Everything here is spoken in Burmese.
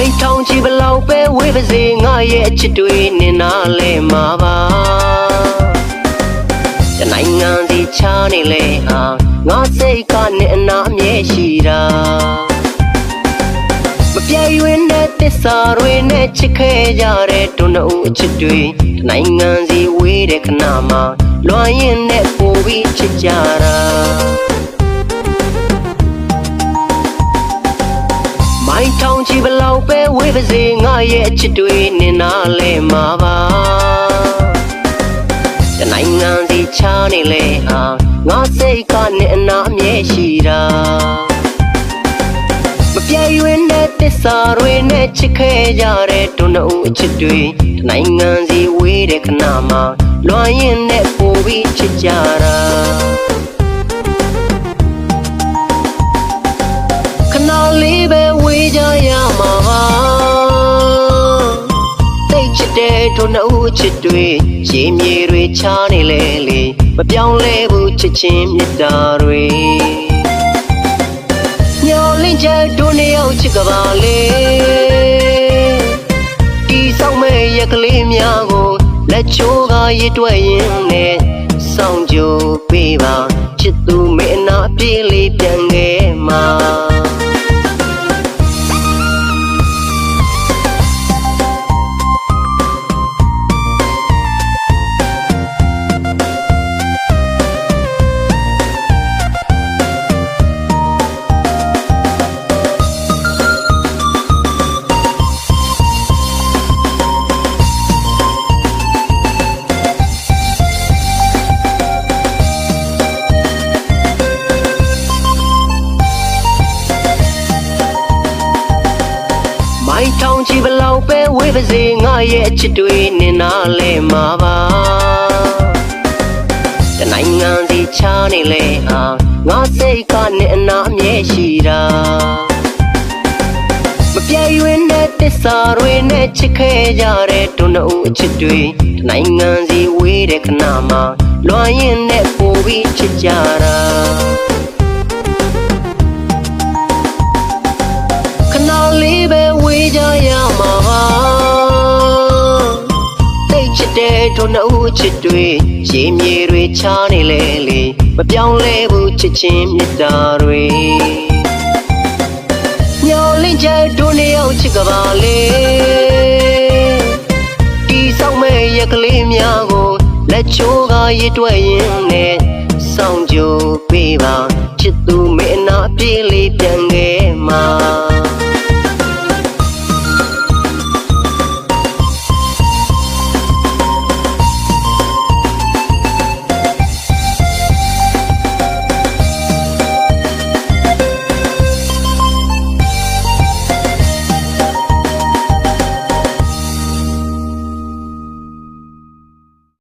မိုင်းထောင်ချီဘလောက်ပဲဝေးပါစေငါရဲ့အချစ်တွေနင်နာလဲမှာပါတနိုင်ငံစီချားနေလဲဟာငါစိတ်ကနဲ့အနာအမြဲရှိတာမပြည့်ရွင်တဲ့သစ္စာတွေနဲ့ချစ်ခဲ့ကြတဲ့တွန်းတို့အချစ်တွေတနိုင်ငံစီဝေးတဲ့ခဏမှာလွှမ်းရင်နဲ့ပို့ပြီးချစ်ကြတာ မိုင်းထောင်ချီဘလောက်ပဲဝေးပါစေငါရဲ့အချစ်တွေနင်နာလဲမှာပါတနိုင်ငံစီချားနေလဲဟာငါစိတ်ကနဲ့အနာအမြဲရှိတာမပြည့်ရွင်တဲ့သစ္စာတွေနဲ့ချစ်ခဲ့ကြတဲ့တွန်းတို့အချစ်တွေတနိုင်ငံစီဝေးတဲ့ခဏမှာလွှမ်းရင်နဲ့ပို့ပြီးချစ်ကြတာ တ်ချစ်တဲ့တို့နှုတ်ချစ်တွေရေမြေတွေချားနေလေလေမပြောင်းလဲဘူးချစ်ချင်းမြတ်တာတွေညော်လင့်ချက်တို့နှစ်ယောက်ချစ်ကပါလေဒီဆောင်မဲ့ရက်ကလေးများကိုလက်ချိုးကရစ်တွက်ရင်နဲ့စောင့်ကြိုပေးပါချစ်သူမင်းနာပြေးလေးပြန်ခဲ့ မှာမိုင်းထောင်ချီဘလောက်ပဲဝေးပါစေငါရဲ့အချစ်တွေနင်နာလဲမှာပါတနိုင်ငံစီချားနေလဲဟာငါစိတ်ကနဲ့အနာအမြဲရှိတာမပြည့်ရွင်တဲ့သစ္စာတွေနဲ့ချစ်ခဲ့ကြတဲ့တွန်းတို့အချစ်တွေတနိုင်ငံစီဝေးတဲ့ခဏမှာလွှမ်းရင်နဲ့ပို့ပြီးချစ်ကြတာ တဲ့တို့နှုတ်ချစ်တွေရေမြေတွေချားနေလေလေမပြောင်းလဲဘူးချစ်ချင်းမြတ်တာတွေညော်လင့်ချက်တို့နှစ်ယောက်ချစ်ကပါလေဒီဆောင်မဲ့ရက်ကလေးများကိုလက်ချိုးကရစ်တွက်ရင်နဲ့စောင့်ကြိုပေးပါချစ်သူမင်းနာပြေးလေးပြန်ခဲ့မှာ